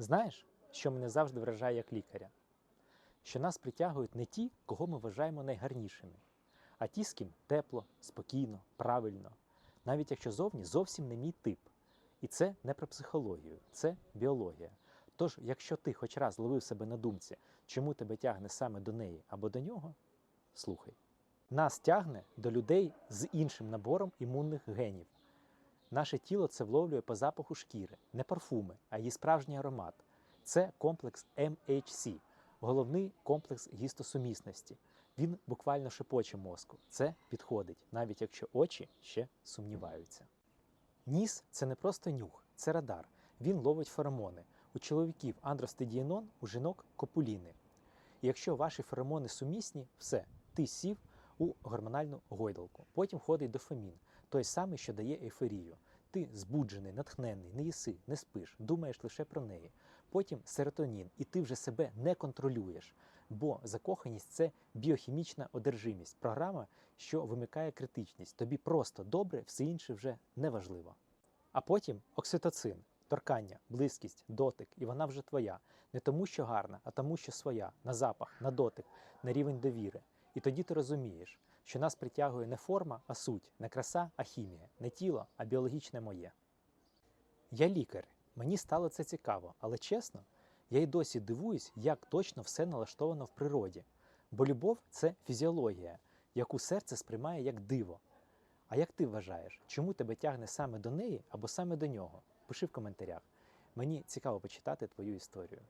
Знаєш, що мене завжди вражає як лікаря? Що нас притягують не ті, кого ми вважаємо найгарнішими, а ті, з ким тепло, спокійно, правильно, навіть якщо зовні зовсім не мій тип. І це не про психологію, це біологія. Тож, якщо ти хоч раз ловив себе на думці, чому тебе тягне саме до неї або до нього, слухай. Нас тягне до людей з іншим набором імунних генів. Наше тіло це вловлює по запаху шкіри, не парфуми, а її справжній аромат. Це комплекс MHC, головний комплекс гістосумісності. Він буквально шепоче мозку. Це підходить, навіть якщо очі ще сумніваються. Ніс це не просто нюх, це радар. Він ловить феромони. У чоловіків андростедієнон, у жінок копуліни. І якщо ваші феромони сумісні, все, ти сів у гормональну гойдалку. Потім ходить дофамін, той самий, що дає ейфорію. Ти збуджений, натхнений, не їси, не спиш, думаєш лише про неї. Потім серотонін, і ти вже себе не контролюєш. Бо закоханість це біохімічна одержимість, програма, що вимикає критичність. Тобі просто добре, все інше вже неважливо. А потім окситоцин, торкання, близькість, дотик, і вона вже твоя. Не тому, що гарна, а тому, що своя, на запах, на дотик, на рівень довіри. І тоді ти розумієш, що нас притягує не форма, а суть, не краса, а хімія, не тіло, а біологічне моє. Я лікар, мені стало це цікаво, але чесно, я й досі дивуюсь, як точно все налаштовано в природі. Бо любов це фізіологія, яку серце сприймає як диво. А як ти вважаєш, чому тебе тягне саме до неї або саме до нього? Пиши в коментарях. Мені цікаво почитати твою історію.